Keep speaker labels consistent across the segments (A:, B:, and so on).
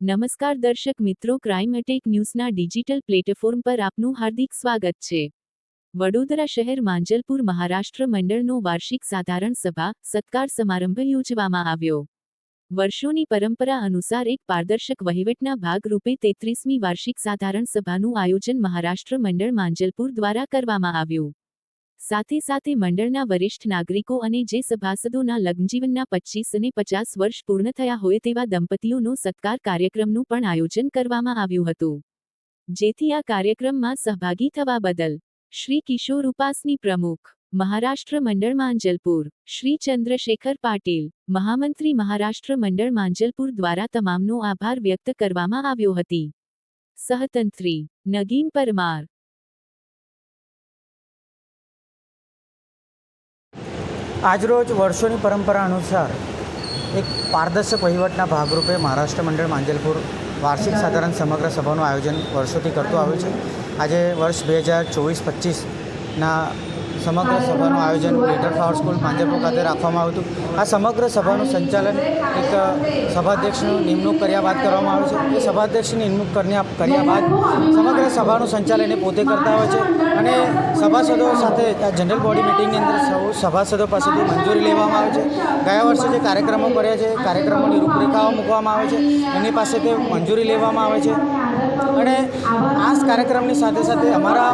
A: નમસ્કાર દર્શક મિત્રો ક્રાઇમ અટેક ન્યૂઝના ડિજિટલ પ્લેટફોર્મ પર આપનું હાર્દિક સ્વાગત છે. વડોદરા શહેર માંજલપુર મહારાષ્ટ્ર મંડળનો વાર્ષિક સાધારણ સભા, સત્કાર સમારંભ યોજવામાં આવ્યો. વર્ષોની પરંપરા અનુસાર એક પારદર્શક વહીવટના ભાગરૂપે તેત્રીસમી વાર્ષિક સાધારણ સભાનું આયોજન મહારાષ્ટ્ર મંડળ માંજલપુર દ્વારા કરવામાં આવ્યું. સાથે સાથે મંડળના વરિષ્ઠ નાગરિકો અને જે સભાસદોના લગ્નજીવનના પચીસ અને પચાસ વર્ષ પૂર્ણ થયા હોય તેવા દંપતીઓનો સત્કાર કાર્યક્રમનું પણ આયોજન કરવામાં આવ્યું હતું. જેથી આ કાર્યક્રમમાં સહભાગી થવા બદલ શ્રી કિશોર ઉપાસની પ્રમુખ, મહારાષ્ટ્ર મંડળ માંજલપુર, શ્રી ચંદ્રશેખર પાટીલ, મહામંત્રી મહારાષ્ટ્ર મંડળ માંજલપુર દ્વારા તમામનો આભાર વ્યક્ત કરવામાં આવ્યો હતી. સહતંત્રી, નગીન પરમાર
B: આજરોજ વર્ષોની પરંપરા અનુસાર એક પારદર્શક વહીવટના ભાગરૂપે મહારાષ્ટ્ર મંડળ માંજલપુર વાર્ષિક સાધારણ સમગ્ર સભાનું આયોજન વર્ષોથી કરતું આવ્યું છે. આજે વર્ષ બે હજાર ચોવીસ પચીસના સમગ્ર સભાનું આયોજન ગ્રેટર ફાવર સ્કૂલ પાંજરપુર ખાતે રાખવામાં આવ્યું હતું. આ સમગ્ર સભાનું સંચાલન એક સભાધ્યક્ષનું નિમણૂક કર્યા બાદ કરવામાં આવ્યું છે. એ સભાધ્યક્ષની નિમણૂક કર્યા કર્યા બાદ સમગ્ર સભાનું સંચાલન એ પોતે કરતા હોય છે અને સભાસદો સાથે જનરલ બોડી મિટિંગની અંદર સૌ સભાસદો પાસેથી મંજૂરી લેવામાં આવે છે. ગયા વર્ષે જે કાર્યક્રમો કર્યા છે, કાર્યક્રમોની રૂપરેખાઓ મૂકવામાં આવે છે. એની પાસેથી મંજૂરી લેવામાં આવે છે. અને આ કાર્યક્રમની સાથે સાથે અમારા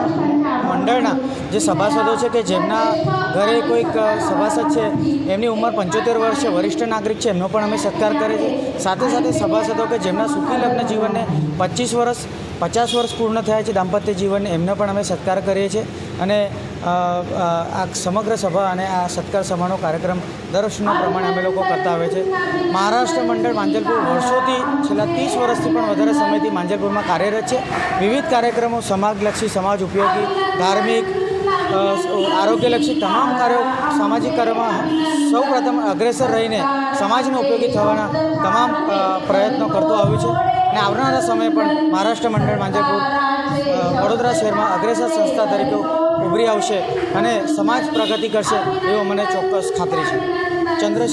B: મંડળના જે સભાસદો છે કે જેમના ઘરે કોઈક સભાસદ છે, એમની ઉંમર પંચોતેર વર્ષ છે, વરિષ્ઠ નાગરિક છે, એમનો પણ અમે સત્કાર કરીએ છીએ. સાથે સાથે સભાસદો કે જેમના સુખી લગ્ન જીવનને પચીસ વર્ષ, પચાસ વર્ષ પૂર્ણ થયા છે દાંપત્ય જીવનને, એમને પણ અમે સત્કાર કરીએ છીએ. અને આ સમગ્ર સભા અને આ સત્કાર સભાનો કાર્યક્રમ દર વર્ષના પ્રમાણે અમે લોકો કરતા આવે છે. મહારાષ્ટ્ર મંડળ માંજલપુર વર્ષોથી છેલ્લા ત્રીસ વર્ષથી પણ વધારે સમયથી માંજલપુરમાં કાર્યરત છે. વિવિધ કાર્યક્રમો સમાજલક્ષી, સમાજ ઉપયોગી, ધાર્મિક આરોગ્યલક્ષી તમામ કાર્યો સામાજિક કાર્યોમાં સૌ પ્રથમ અગ્રેસર રહીને સમાજને ઉપયોગી થવાના તમામ પ્રયત્નો કરતો આવ્યું છે. અને આવનારા સમયે પણ મહારાષ્ટ્ર મંડળ માંજલપુર વડોદરા શહેરમાં અગ્રેસર સંસ્થા તરીકે ઉભરી આવશે અને સમાજ પ્રગતિ કરશે એવો મને ચોક્કસ ખાતરી છે. ચંદ્રશેખર